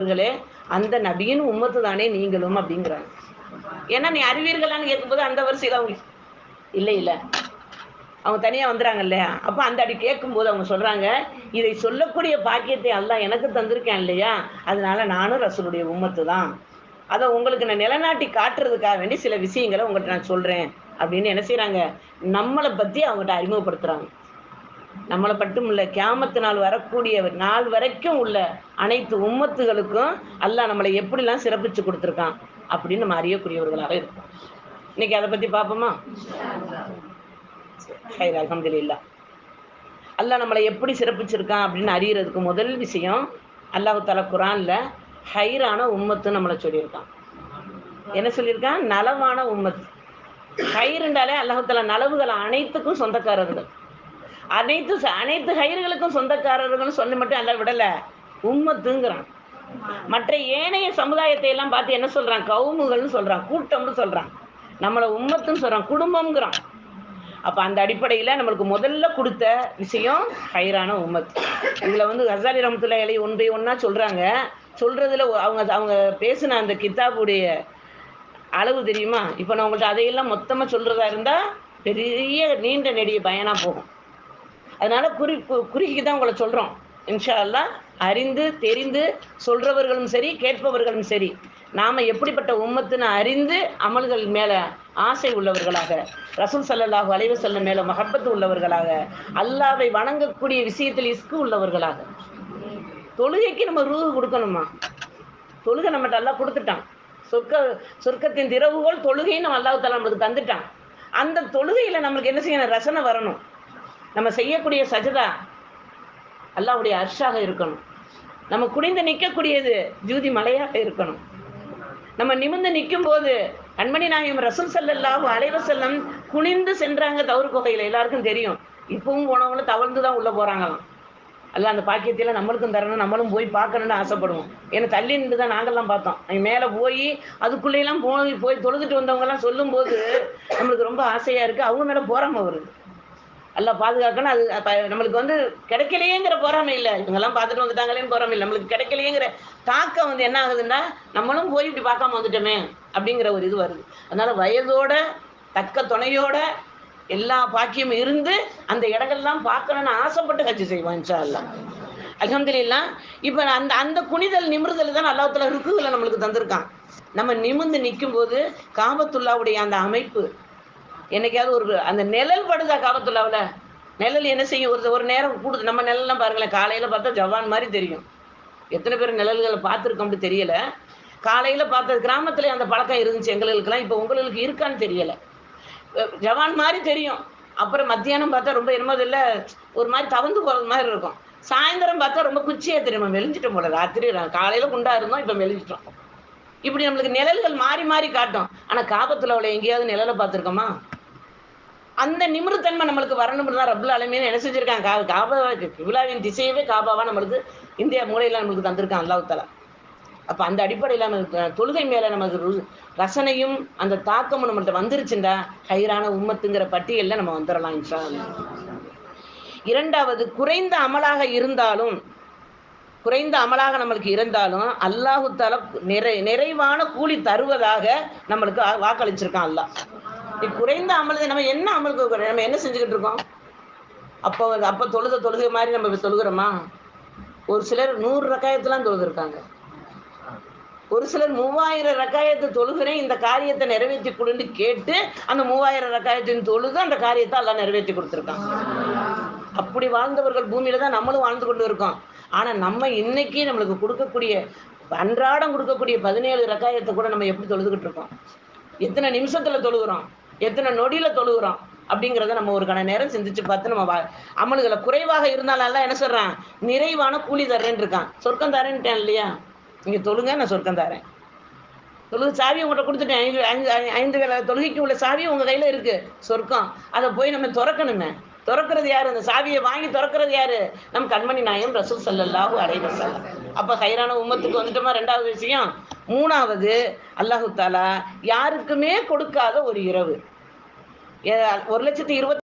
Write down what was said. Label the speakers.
Speaker 1: அவர்களே அந்த நபியின் உம்மத்து தானே நீங்களும் அப்படிங்கிறாங்க. ஏன்னா நீ அறிவீர்களான்னு கேட்கும்போது அந்த வரிசையில் அவங்க இல்லை இல்லை. அவங்க தனியாக வந்துறாங்க இல்லையா? அப்போ அந்த அடி கேட்கும்போது அவங்க சொல்கிறாங்க இதை சொல்லக்கூடிய பாக்கியத்தை எல்லாம் எனக்கு தந்திருக்கேன் இல்லையா? அதனால நானும் ரசூலுடைய உம்மத்து தான் அதை உங்களுக்கு நான் நிலநாட்டி காட்டுறதுக்காக வேண்டி சில விஷயங்களை உங்கள்கிட்ட நான் சொல்கிறேன் அப்படின்னு என்ன செய்கிறாங்க நம்மளை பற்றி அவங்ககிட்ட அறிமுகப்படுத்துகிறாங்க நம்மளை மட்டும் இல்லை கேமத்து நாள் வரக்கூடிய நாள் வரைக்கும் உள்ள அனைத்து உம்மத்துகளுக்கும் அல்லாஹ் நம்மளை எப்படிலாம் சிறப்பிச்சு கொடுத்துருக்கான் அப்படின்னு நம்ம அறியக்கூடியவர்களாக இருக்கும். இன்னைக்கு அதை பற்றி பார்ப்போமா? ஹைர் அல்ஹம்துலில்லா. அல்லாஹ் நம்மளை எப்படி சிறப்பிச்சிருக்கான் அப்படின்னு அறியறதுக்கு முதல் விஷயம் அல்லாஹு தலா குரான்ல ஹைரான உம்மத்து நம்மளை சொல்லியிருக்கான். என்ன சொல்லியிருக்கான்? நலவான உம்மத்து ஹைருண்டாலே அல்லாஹு தலா நலவுகள் அனைத்துக்கும் சொந்தக்காரர்கள். அனைத்து அனைத்து ஹைர்களுக்கும் சொந்தக்காரர்கள் சொல்லி மட்டும் அல்ல விடல. உம்மத்துங்கிறான். மற்ற ஏனைய சமுதாயத்தை எல்லாம் பார்த்து என்ன சொல்றான்? கவுமுகள்னு சொல்றான் கூட்டம்னு சொல்றான். நம்மளை உம்மத்துன்னு சொல்றான் குடும்பம்ங்கிறான். அப்ப அந்த அடிப்படையில நம்மளுக்கு முதல்ல கொடுத்த விஷயம் ஹைரான உம்மத். இதுல வந்து ஹசாலி ரமத்துல இலை ஒன் பை ஒன்னா சொல்றாங்க. சொல்றதுல அவங்க அவங்க பேசின அந்த கித்தாபுடைய அளவு தெரியுமா? இப்போ நான் உங்கள்கிட்ட அதையெல்லாம் மொத்தமா சொல்றதா இருந்தா பெரிய நீண்ட நெடிய பயனா போகும். அதனால குறி கு- தான் உங்களை சொல்கிறோம் இன்ஷா அல்லா அறிந்து தெரிந்து சொல்றவர்களும் சரி கேட்பவர்களும் சரி நாம் எப்படிப்பட்ட உம்மத்துன்னு அறிந்து அமல்கள் மேலே ஆசை உள்ளவர்களாக ரசூல் சல்லாஹூ அலைஹி செல்லும் மேலே மஹப்பத்து உள்ளவர்களாக அல்லாவை வணங்கக்கூடிய விஷயத்தில் இஸ்கு உள்ளவர்களாக. தொழுகைக்கு நம்ம ரூ கொடுக்கணுமா? தொழுகை நம்மகிட்ட எல்லாம் கொடுத்துட்டான். சொர்க்க சொர்க்கத்தின் திறவுகோல் தொழுகைன்னு நம்ம அல்லாஹ் தஆலா நம்மளுக்கு தந்துட்டான். அந்த தொழுகையில் நம்மளுக்கு என்ன செய்யணும்? ரசனை வரணும். நம்ம செய்யக்கூடிய சஜதா அல்லாவுடைய அர்ஷாக இருக்கணும். நம்ம குனிந்து நிற்கக்கூடியது ஜூதி மலையாக இருக்கணும். நம்ம நிமிர்ந்து நிற்கும் போது கண்மணி நாயகம் ரசூல் ஸல்லல்லாஹு அலைவ செல்லம் குனிந்து சென்றாங்க தவறு குகையில். எல்லாருக்கும் தெரியும். இப்பவும் போனவங்களும் தவழ்ந்து தான் உள்ளே போகிறாங்களாம் அல்ல அந்த பாக்கியத்தையெல்லாம் நம்மளுக்கும் தரணும் நம்மளும் போய் பார்க்கணும்னு ஆசைப்படுவோம். ஏன்னா தள்ளி நின்று தான் நாங்கள்லாம் பார்த்தோம். அங்க மேலே போய் அதுக்குள்ளேயெல்லாம் போய் போய் தொழுதுட்டு வந்தவங்கலாம் சொல்லும்போது நம்மளுக்கு ரொம்ப ஆசையாக இருக்குது அவங்க மேலே போகிறாம வருது அல்ல பாதுகாக்கணும். அது நம்மளுக்கு வந்து கிடைக்கலையேங்கிற பொறாமை இல்லை. இவங்கெல்லாம் பார்த்துட்டு வந்துட்டாங்களேன்னு பொறாமை இல்லை. நம்மளுக்கு கிடைக்கலையேங்கிற தாக்கம் வந்து என்ன ஆகுதுன்னா நம்மளும் போய் இப்படி பார்க்காம வந்துட்டோமே அப்படிங்கிற ஒரு இது வருது. அதனால வயதோட தக்க துணையோட எல்லா பாக்கியமும் இருந்து அந்த இடங்கள்லாம் பார்க்கணும்னு ஆசைப்பட்டு கட்சி செய்வான் இன்ஷா அல்லாஹ் இப்போ அந்த அந்த குனிதல் நிமிர்தல் தான் அல்லாத்துல இருக்குதுல நம்மளுக்கு தந்திருக்கான். நம்ம நிமிர்ந்து நிற்கும் போது காபத்துல்லாவுடைய அந்த அமைப்பு என்னைக்காவது ஒரு அந்த நிழல் படுதா காபத்துல்லாவில்? நிழல் என்ன செய்யும்? ஒரு ஒரு நேரம் கூடுது. நம்ம நிழல்லாம் பாருங்களேன். காலையில் பார்த்தா ஜவான் மாதிரி தெரியும். எத்தனை பேர் நிழல்களை பார்த்துருக்கோம்னு தெரியல. காலையில் பார்த்தது கிராமத்துல அந்த பழக்கம் இருந்துச்சு எங்களுக்கெல்லாம். இப்போ உங்களுக்கு இருக்கான்னு தெரியல. ஜவான் மாதிரி தெரியும். அப்புறம் மத்தியானம் பார்த்தா ரொம்ப என்னமோ இல்லை ஒரு மாதிரி தவந்து போகிறது மாதிரி இருக்கும். சாயந்தரம் பார்த்தா ரொம்ப குச்சியாக தெரியும். மெலிஞ்சிட்டோம் போல. ராத்திரி காலையில் குண்டா இருந்தோம் இப்போ மெலிஞ்சிட்டோம். இப்படி நம்மளுக்கு நிழல்கள் மாறி மாறி காட்டும். ஆனால் காபத்தில் அவளை எங்கேயாவது நிழலை பார்த்துருக்கோமா? அந்த நிமிர்த்தன்மை நம்மளுக்கு வரணும்னு தான் ரபுல் அலமீன் என்ன செஞ்சிருக்காங்க? கா காபா விழாவின் திசையவே காபாவா நம்மளுக்கு இந்தியா மூலையில நம்மளுக்கு தந்திருக்கான் அல்லாஹ் அப்போ அந்த அடிப்படையில் நம்ம தொழுகை மேலே நமக்கு ரு- ரசனையும் அந்த தாக்கமும் நம்மள்ட்ட வந்துருச்சுண்டா ஹைரான உம்மத்துங்கிற பட்டியலில் நம்ம வந்துடலாம் இன்ஷா இரண்டாவது குறைந்த அமலாக இருந்தாலும் குறைந்த அமலாக நம்மளுக்கு இருந்தாலும் அல்லாஹு தஆலா நிறை நிறைவான கூலி தருவதாக நம்மளுக்கு வாக்களிச்சிருக்கான் அல்லாஹ். குறைந்த அமல் நம்ம என்ன அமலுக்கு நம்ம என்ன செஞ்சுக்கிட்டு இருக்கோம்? அப்போ அப்போ தொழுத தொழுகை மாதிரி நம்ம இப்போ தொழுகிறோமா? ஒரு சிலர் நூறு ரக்காயத்தெல்லாம் தொழுதுருக்காங்க. ஒரு சிலர் மூவாயிரம் ரக்காயத்தை தொழுகிறேன் இந்த காரியத்தை நிறைவேற்றி கொடுன்னு கேட்டு அந்த மூவாயிரம் ரக்காயத்தின் தொழுது அந்த காரியத்தை எல்லாம் நிறைவேற்றி கொடுத்துருக்காங்க அப்படி வாழ்ந்தவர்கள் பூமியில தான் நம்மளும் வாழ்ந்து கொண்டு இருக்கோம். ஆனா நம்ம இன்னைக்கு நம்மளுக்கு கொடுக்கக்கூடிய அன்றாடம் கொடுக்கக்கூடிய பதினேழு ரக்காயத்தை கூட நம்ம எப்படி தொழுதுகிட்டு இருக்கோம்? எத்தனை நிமிஷத்துல தொழுகிறோம்? எத்தனை நொடியில தொழுகிறோம் அப்படிங்கிறத நம்ம ஒரு கண நேரம் சிந்திச்சு பார்த்து நம்ம வா- அமல்களை குறைவாக இருந்தாலும் என்ன சொல்றான்? நிறைவான கூலி தரேன்னு இருக்கான். சொர்க்கம் தரேன்ட்டேன் இல்லையா? நீங்க தொழுங்க நான் சொர்க்கம் தரேன். தொழுகு சாவி உங்கள்கிட்ட கொடுத்துட்டேன். ஐந்து ஐந்து ஐந்து வேலை தொழுகைக்கு உள்ள சாவி உங்க கையில இருக்கு. சொர்க்கம். அதை போய் நம்ம திறக்கணுமே. திறக்கிறது யாரு? அந்த சாவியை வாங்கி திறக்கிறது யாரு? நம் கண்மணி நாயம் ரசூல் ஸல்லல்லாஹு அலைஹி வஸல்லம். அப்ப ஹைரான உம்மத்துக்கு வந்துட்டோமா ரெண்டாவது விஷயம்? மூணாவது அல்லாஹு தாலா யாருக்குமே கொடுக்காத ஒரு இரவு. ஒரு லட்சத்தி இருபத்தி